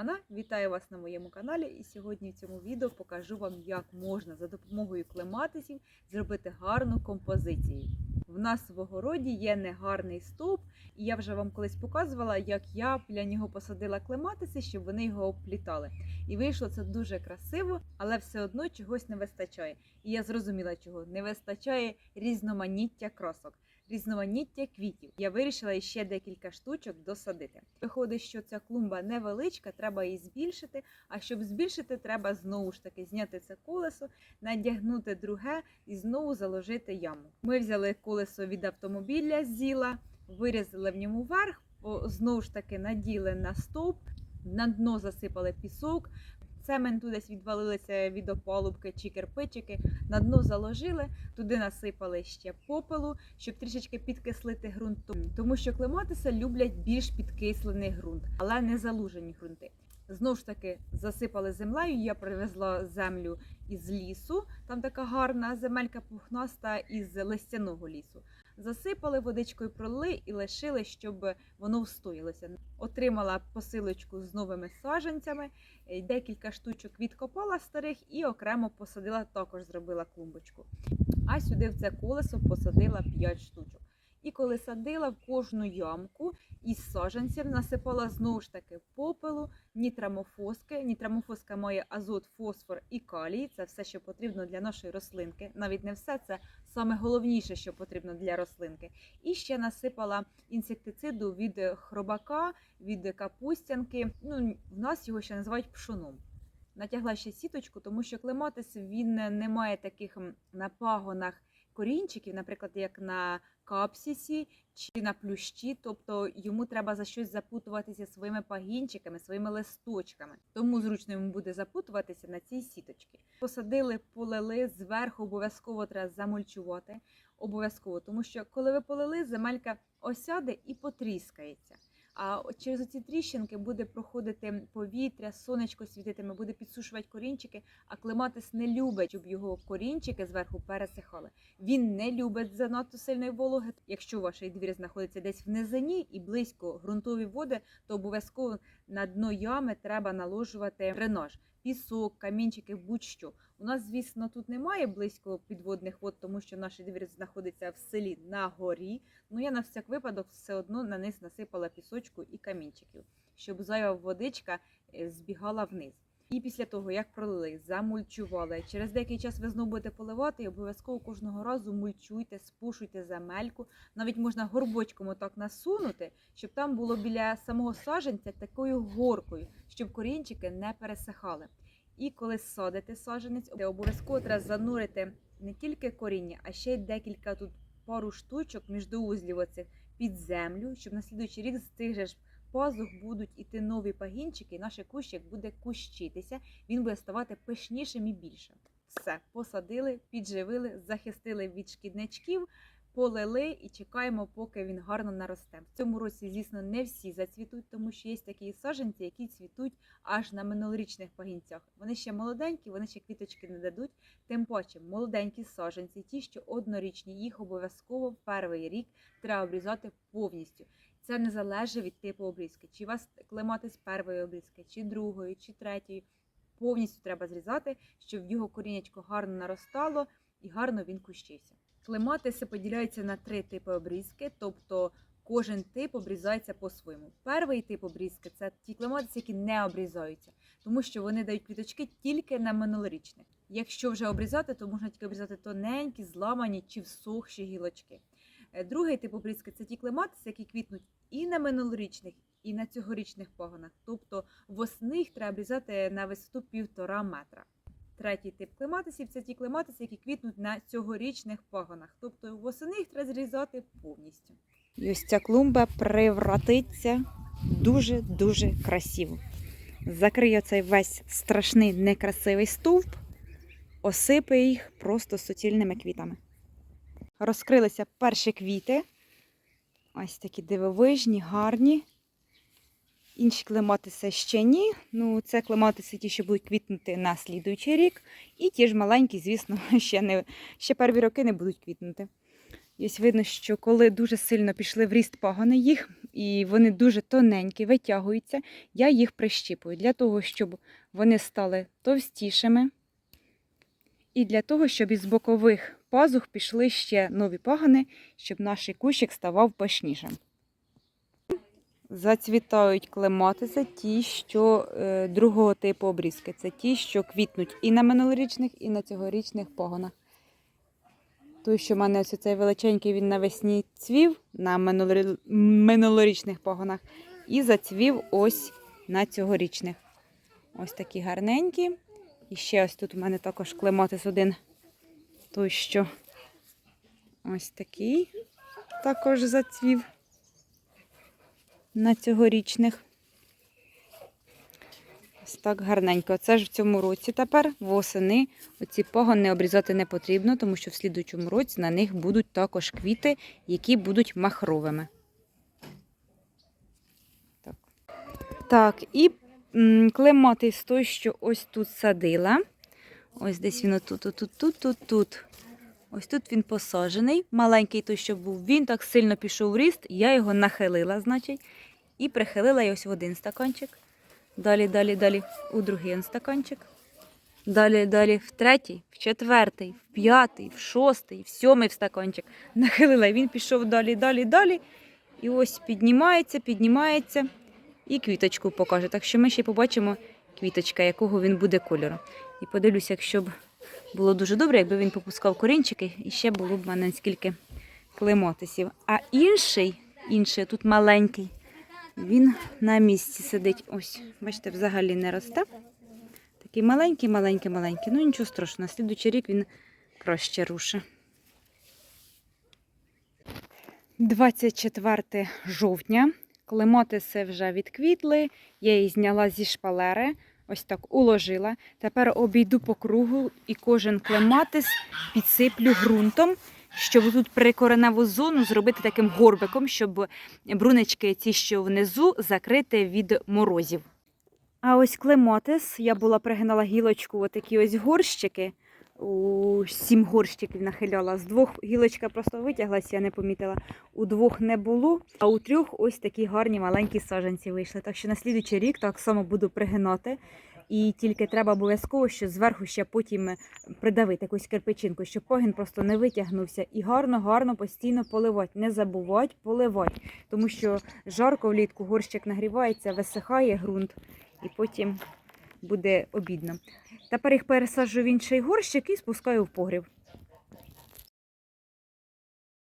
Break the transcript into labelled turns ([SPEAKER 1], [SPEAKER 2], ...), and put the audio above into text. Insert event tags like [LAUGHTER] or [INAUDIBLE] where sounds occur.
[SPEAKER 1] Тетяна. Вітаю вас на моєму каналі. І сьогодні в цьому відео покажу вам, як можна за допомогою клематисів зробити гарну композицію. В нас в огороді є негарний стовп, і я вже вам колись показувала, як я біля нього посадила клематиси, щоб вони його обплітали. І вийшло це дуже красиво, але все одно чогось не вистачає. І я зрозуміла, чого не вистачає різноманіття красок різноманіття квітів. Я вирішила ще декілька штучок досадити. Виходить, що ця клумба невеличка, треба її збільшити. А щоб збільшити, треба знову ж таки зняти це колесо, надягнути друге і знову заложити яму. Ми взяли колесо від автомобіля зіла, вирізали в ньому верх, знову ж таки наділи на стовп, на дно засипали пісок. Цементу десь відвалилися від опалубки чи кирпичики, на дно заложили, туди насипали ще попелу, щоб трішечки підкислити ґрунт. Тому що клематиси люблять більш підкислений ґрунт, але не залужені ґрунти. Знову ж таки засипали землею. Я привезла землю із лісу. Там така гарна земелька пухнаста із листяного лісу. Засипали водичкою пролили і лишили, щоб воно встоялося. Отримала посилочку з новими саженцями, е, декілька штучок відкопала старих і окремо посадила, також зробила клумбочку. А сюди в це колесо посадила 5 штучок. І коли садила в кожну ямку із саджанців, насипала знову ж таки попелу, нітрамофоски. Нітрамофоска має азот, фосфор і калій. Це все, що потрібно для нашої рослинки. Навіть не все, це саме головніше, що потрібно для рослинки. І ще насипала інсектициду від хробака, від капустянки. Ну, в нас його ще називають пшоном. Натягла ще сіточку, тому що клематис він не має таких на пагонах корінчиків, наприклад, як на капсісі чи на плющі, тобто йому треба за щось запутуватися своїми пагінчиками, своїми листочками. Тому зручно йому буде запутуватися на цій сіточці. Посадили, полили, зверху обов'язково треба замульчувати. Обов'язково, тому що коли ви полили, земелька осяде і потріскається. А через ці тріщинки буде проходити повітря, сонечко світитиме, буде підсушувати корінчики, а клематис не любить, щоб його корінчики зверху пересихали. Він не любить занадто сильної вологи. Якщо ваш двір знаходиться десь в низині і близько ґрунтові води, то обов'язково на дно ями треба наложувати дренаж. Пісок, камінчики, будь-що. У нас, звісно, тут немає близько підводних вод, тому що наш двір знаходиться в селі на горі. Ну я на всяк випадок все одно на низ насипала пісочку і камінчиків, щоб зайва водичка е, збігала вниз. І після того, як пролили, замульчували, через деякий час ви знову будете поливати і обов'язково кожного разу мульчуйте, спушуйте земельку. Навіть можна горбочком отак насунути, щоб там було біля самого саджанця такою горкою, щоб корінчики не пересихали. І коли садите саджанець, обов'язково треба занурити не тільки коріння, а ще й декілька тут пару штучок міждоузлів оцих під землю, щоб на слідуючий рік з тих же ж пазух будуть іти нові пагінчики, і наш кущик буде кущитися, він буде ставати пишнішим і більшим. Все, посадили, підживили, захистили від шкідничків, полили і чекаємо, поки він гарно наросте. В цьому році, звісно, не всі зацвітуть, тому що є такі саджанці, які цвітуть аж на минулорічних пагінцях. Вони ще молоденькі, вони ще квіточки не дадуть. Тим паче, молоденькі саджанці, ті, що однорічні, їх обов'язково в перший рік треба обрізати повністю. Це не залежить від типу обрізки. Чи у вас клематис першої обрізки, чи другої, чи третьої. Повністю треба зрізати, щоб його корінечко гарно наростало і гарно він кущився. Клематиси поділяються на три типи обрізки, тобто кожен тип обрізається по-своєму. Перший тип обрізки це ті клематиси, які не обрізаються, тому що вони дають квіточки тільки на минулорічних. Якщо вже обрізати, то можна тільки обрізати тоненькі, зламані чи всохші гілочки. Е, Другий тип обрізки це ті клематиси, які квітнуть і на минулорічних, і на цьогорічних пагонах. Тобто восени їх треба обрізати на висоту півтора метра. Третій тип клематисів це ті клематиси, які квітнуть на цьогорічних пагонах. Тобто восени їх треба зрізати повністю.
[SPEAKER 2] І ось ця клумба превратиться дуже-дуже красиво. Закриє цей весь страшний некрасивий стовп, осипе їх просто суцільними квітами. Розкрилися перші квіти. Ось такі дивовижні, гарні. Інші клематиси ще ні. Ну, це клематиси ті, що будуть квітнути на слідуючий рік. І ті ж маленькі, звісно, [LAUGHS] ще, не, ще перві роки не будуть квітнути. Ось видно, що коли дуже сильно пішли в ріст пагони їх, і вони дуже тоненькі, витягуються, я їх прищіпую для того, щоб вони стали товстішими. І для того, щоб із бокових пазух пішли ще нові пагони, щоб наш кущик ставав пишнішим. Зацвітають клематиси ті, що е, другого типу обрізки. Це ті, що квітнуть і на минулорічних, і на цьогорічних пагонах. Той, що в мене ось цей величенький, він навесні цвів на минулорічних пагонах, і зацвів ось на цьогорічних. Ось такі гарненькі. І ще ось тут у мене також клематис один. Той, що ось такий також зацвів на цьогорічних. Ось так гарненько. Це ж в цьому році тепер восени. Оці пагони обрізати не потрібно, тому що в слідуючому році на них будуть також квіти, які будуть махровими. Так, так і клематис той, що ось тут садила. Ось десь він отут, отут, тут, тут, тут. Ось тут він посаджений. Маленький той, що був, він так сильно пішов в ріст, я його нахилила, значить, і прихилила ось в один стаканчик. Далі, далі, далі у другий стаканчик. Далі, далі в третій, в четвертий, в п'ятий, в шостий, в сьомий в стаканчик. Нахилила, він пішов далі, далі, далі. І ось піднімається, піднімається і квіточку покаже. Так що ми ще побачимо квіточка, якого він буде кольору. І подивлюся, якщо б було дуже добре, якби він попускав корінчики, і ще було б в мене скільки клематисів. А інший, інший тут маленький, він на місці сидить. Ось, бачите, взагалі не росте. Такий маленький, маленький, маленький. Ну нічого страшного, слідуючий рік він краще рушить. 24 жовтня. Клематиси вже відквітли. Я її зняла зі шпалери. Ось так уложила. Тепер обійду по кругу і кожен клематис підсиплю ґрунтом, щоб тут прикореневу зону зробити таким горбиком, щоб брунечки ці, що внизу, закрити від морозів. А ось клематис, я була пригинала гілочку, отакі ось горщики. У сім горщиків нахиляла. З двох гілочка просто витяглася, я не помітила. У двох не було, а у трьох ось такі гарні маленькі саджанці вийшли. Так що на слідуючий рік так само буду пригинати. І тільки треба обов'язково, що зверху ще потім придавити якусь кирпичинку, щоб погін просто не витягнувся. І гарно, гарно постійно поливати. Не забувати поливати. Тому що жарко влітку горщик нагрівається, висихає ґрунт, і потім буде обідно. Тепер їх пересаджу в інший горщик і спускаю в погріб.